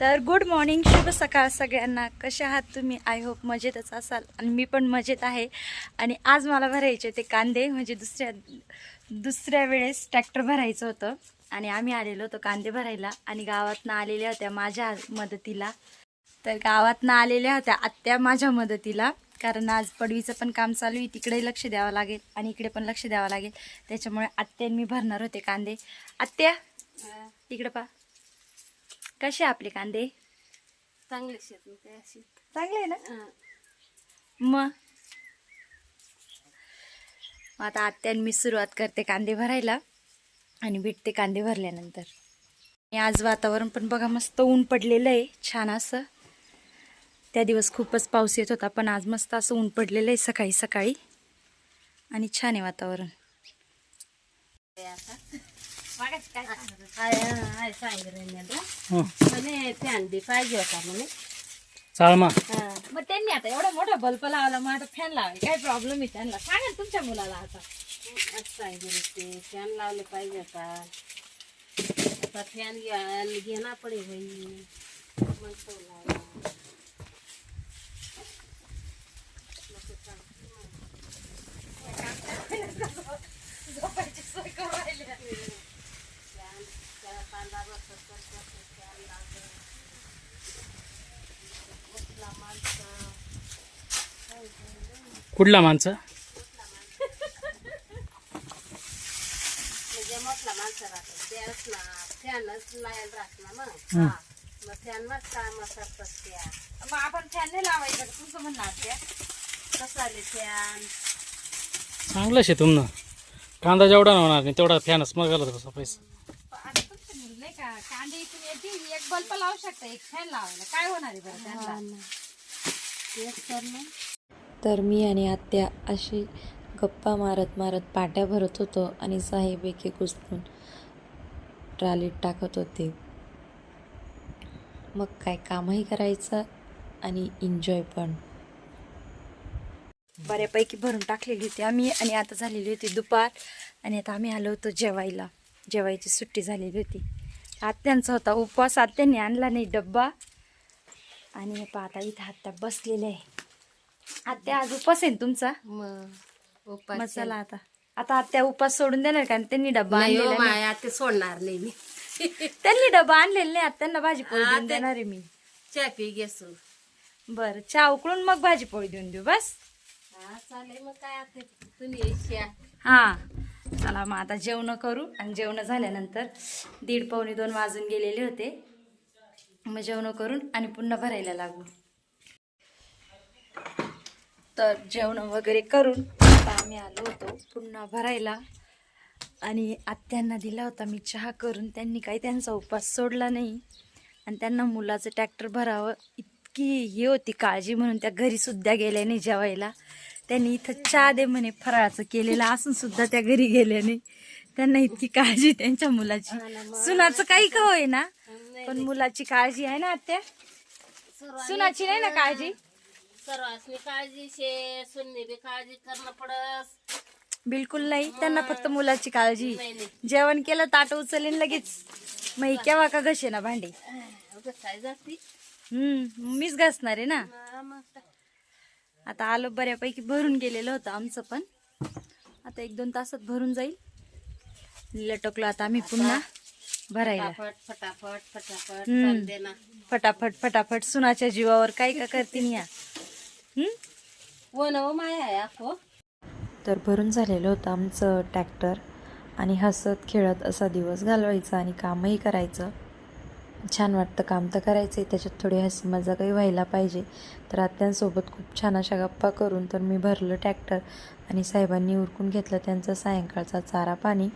तर good morning शुभ सकाळ सगळ्यांना. कसे आहात तुम्ही? आय होप मजेतच असाल. आणि मी पण मजेत आहे. आणि आज मला भरायचे ते कांदे. म्हणजे दुसऱ्या दुसऱ्या वेळेस ट्रॅक्टर भरायचं होतं. आणि आम्ही आलेलो होतो कांदे भरायला. आणि गावातनं आलेल्या होत्या माझ्या मदतीला. तर गावातनं आलेल्या होत्या आत्या माझ्या मदतीला. कारण आज पडवीचं पण काम चालू आहे. तिकडेही लक्ष द्यावं लागेल. आणि इकडे पण लक्ष द्यावं लागेल. त्याच्यामुळे आत्यान मी भरणार होते कांदे. आत्या इकडे पा कसे आपले कांदे? चांगले शेत अशी चांगले आहे ना. मग आता आत्यान मी सुरुवात करते कांदे भरायला आणि भेटते कांदे भरल्यानंतर. आणि आज वातावरण पण बघा मस्त ऊन पडलेलं आहे छान असं. त्या दिवस खूपच पाऊस येत होता पण आज मस्त असं ऊन पडलेलं आहे सकाळी सकाळी. आणि छान आहे वातावरण. आता. मागाशी काय हाय हाय सांगितलं हं. म्हणे फॅन बी पाहिजे होता म्हणे. चाल मा हा. मग त्यांनी आता एवढा मोठा बल्ब लावला मग आता फॅन लावाय काय प्रॉब्लेम आहे त्यांना? सांगा ना तुमच्या मुलाला आता. असं सांगितलं ते. फॅन लावले पाहिजे होता. आता फॅन घ्या घेणार पडे बाई मग तो लावला. फॅन त्याला कांदा बसत फॅन उठला माणसं कुठला माणसं? म्हणजे म्हटलं माणसं राहतात. ना फॅनच लायला राहत ना मग. हं. मग फॅनच काम असतात त्या. मग आपण फॅन नाही लावायचं? तुमचं म्हणणं आत्या कसं आले फॅन? चांगलं शे तुमनं. कांदा जेवढा होणार नाही तेवढा फॅनच मग घालत कसा पैसा. नाही का? कांदे इथून येतील एक बल्ब लावू शकता एक फॅन लावायला. काय होणार आहे बरं त्यांना? तेच तर ना. तर मी आणि आत्या अशी गप्पा मारत मारत पाट्या भरत होतो आणि साहेब एक एक उचलून ट्रालीत टाकत होते. मग काय कामही करायचं आणि एन्जॉय पण. बऱ्यापैकी भरून टाकलेली होती आम्ही आणि आता झालेली होती दुपार. आणि आता आम्ही आलो होतो जेवायला. जेवायची सुट्टी झालेली होती. आत्यांचा होता उपवास. आत्यांनी आणला नाही डब्बा. आणि हे आता इथं आत्या बसलेले आहे. आत्या आज उपवास आहे ना तुमचा? मग मग चला आता. आता आत्या उपवास सोडून देणार का? आणि त्यांनी डब्बा नाही हो, आणलेला नाही. माया ते सोडणार नाही मी. त्यांनी डब्बा आणलेला नाही. आत्यांना भाजी पोळी हा, देऊन ते- देणार आहे मी. चहा पी घेसू बरं चहा उकळून मग भाजी पोळी देऊन देऊ बस. हा चालेल मग काय आता? तुम्ही हा. चला मग आता जेवणं करू. आणि जेवण झाल्यानंतर दीड पावणे दोन वाजून गेलेले होते. मग जेवणं करून आणि पुन्हा भरायला लागू. तर जेवण वगैरे करून आता आम्ही आलो होतो पुन्हा भरायला. आणि आत्यांना दिला होता मी चहा करून. त्यांनी काही त्यांचा उपवास सोडला नाही. आणि त्यांना मुलाचं ट्रॅक्टर भरावं इतकी हे होती काळजी म्हणून त्या घरीसुद्धा गेल्या नाही जेवायला. त्यांनी इथं चहा दे म्हणे फराळाचं केलेलं असून सुद्धा त्या घरी गेल्या नाही त्यांना इतकी काळजी त्यांच्या मुलाची. सुनाचं काही का होय ना पण मुलाची काळजी आहे ना आत्या? सुनाची नाही ना काळजी? सर्वांनी काळजी शे सुन्नी बी काळजी करणं पडस. बिलकुल नाही त्यांना फक्त मुलाची काळजी. नाही नाही. जेवण केलं ताट उचलेन लगेच. मग केव्हा का घसे ना भांडे? अगं काय जाती? हम्म मीच घासणार आहे ना. हा, मग काय. आता आलो बऱ्यापैकी भरून गेलेलं होतं आमचं पण. आता एक दोन तासात भरून जाईल. लटकलो आता आम्ही पुन्हा भरायला. फटाफट फटाफट फटाफट फटाफट फटाफट. सुनाच्या जीवावर काय का करतील या हम्म? वन हो माया तर भरून झालेलं होतं आमचं ट्रॅक्टर आणि हसत खेळत असा दिवस घालवायचा आणि कामही करायचं. छान वाटतं काम तर करायचं आहे त्याच्यात थोडी हसी मजाकही व्हायला पाहिजे. तर आत्यांसोबत खूप छान अशा गप्पा करून तर मी भरलं ट्रॅक्टर आणि साहेबांनी उरकून घेतलं त्यांचा सायंकाळचा चारा पाणी.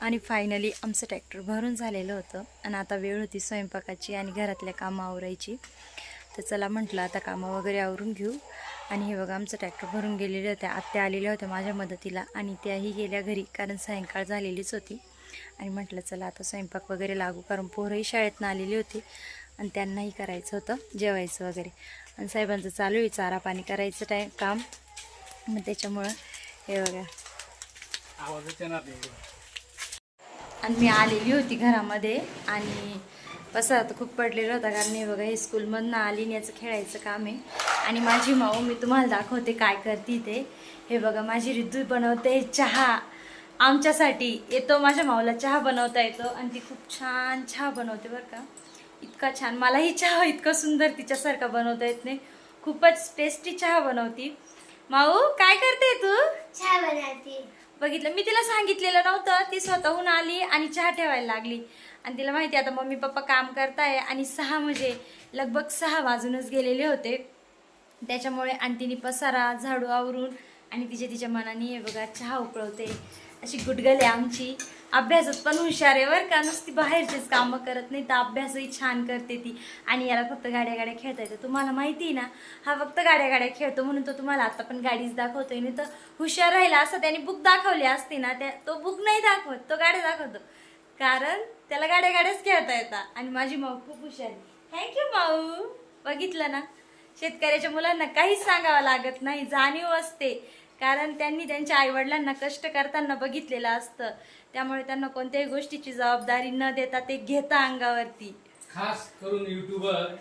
आणि फायनली आमचं ट्रॅक्टर भरून झालेलं होतं आणि आता वेळ होती स्वयंपाकाची आणि घरातल्या कामं आवरायची. तर चला म्हटलं आता कामं वगैरे आवरून घेऊ. आणि हे बघा आमचं ट्रॅक्टर भरून गेलेले होत्या आत्या आलेल्या होत्या माझ्या मदतीला आणि त्याही गेल्या घरी कारण सायंकाळ झालेलीच होती. आणि म्हटलं चला आता स्वयंपाक वगैरे लागू कारण पोरंही शाळेतनं आलेली होती आणि त्यांनाही करायचं होतं जेवायचं वगैरे. आणि साहेबांचं चालू आहे चारा पाणी करायचं टाईम काम. मग त्याच्यामुळं हे बघा. आणि मी आलेली होती घरामध्ये आणि पसारा तर खूप पडलेला होता कारण हे बघा हे स्कूलमधनं आली आणि याचं खेळायचं काम आहे. आणि माझी माऊ मी तुम्हाला दाखवते काय करते ते. हे बघा माझी रिद्धू बनवते चहा. आमच्यासाठी येतो माझ्या माऊला चहा बनवता येतो आणि ती खूप छान चहा बनवते बरं का. इतका छान. मलाही चहा इतकं सुंदर तिच्यासारखा बनवता येत नाही. खूपच टेस्टी चहा बनवती. माऊ काय करते तू? चहा बनाती बघितलं मी तिला सांगितलेलं नव्हतं. ती स्वतःहून आली आणि चहा ठेवायला लागली. आणि तिला माहिती आहे आता मम्मी पप्पा काम करताय आणि सहा म्हणजे लगभग सहा वाजूनच गेलेले होते. त्याच्यामुळे आणि तिने पसारा झाडू आवरून आणि तिच्या तिच्या मनाने हे बघा चहा उकळवते. अशी गुडगल आहे आमची. अभ्यासात पण हुशार आहे बरं का. नुसती बाहेरचेच कामं करत नाही तर अभ्यासही छान करते ती. आणि याला फक्त गाड्या गाड्या खेळता येतं. तुम्हाला माहिती आहे ना हा फक्त गाड्या गाड्या खेळतो म्हणून तो तुम्हाला आता पण गाडीच दाखवतोय. नाही तर हुशार राहिला असं त्याने बुक दाखवली असती ना त्या तो बुक नाही दाखवत तो गाड्या दाखवतो. कारण त्याला गाड्या गाड्याच खेळता येतात. आणि माझी माऊ खूप हुशार आहे. थँक्यू माऊ. बघितलं ना? शेतकऱ्याच्या मुलांना काहीच सांगावं लागत नाही. जाणीव असते. कारण त्यांनी त्यांच्या आईवडिलांना कष्ट करताना बघितलेलं असतं. त्यामुळे त्यांना कोणत्याही गोष्टीची जबाबदारी न देता ते घेता अंगावरती. खास करून युट्यूबर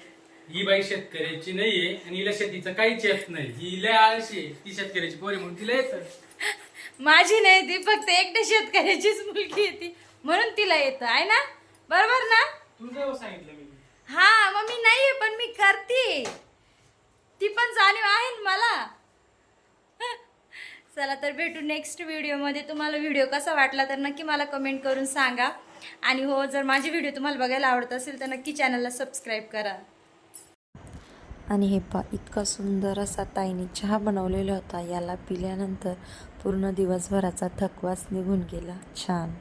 ही बाई शेतकऱ्याची नाहीये आणि हिला शेतीचं काहीच येत नाही. ही लय आळशी आहे. ती शेतकऱ्याची पोरी म्हणून तिला येतं. माझी नाही ती फक्त एकट्या शेतकऱ्याचीच मुलगी आहे ती. म्हणून तिला येतं आहे ना? बरोबर ना? तुला जेव्हा सांगितलं मी. हा मग मी नाहीये पण मी करते ती पण जाणीव आहे ना मला चला तर भेटू नेक्स्ट व्हिडिओमध्ये तुम्हाला व्हिडिओ कसा वाटला तर नक्की मला कमेंट करून सांगा. आणि हो जर माझे व्हिडिओ तुम्हाला बघायला आवडत असेल तर नक्की चॅनलला सबस्क्राईब करा. आणि हे पा इतका सुंदर असा ताईने चहा बनवलेला होता. याला पिल्यानंतर पूर्ण दिवसभराचा थकवाच निघून गेला. छान.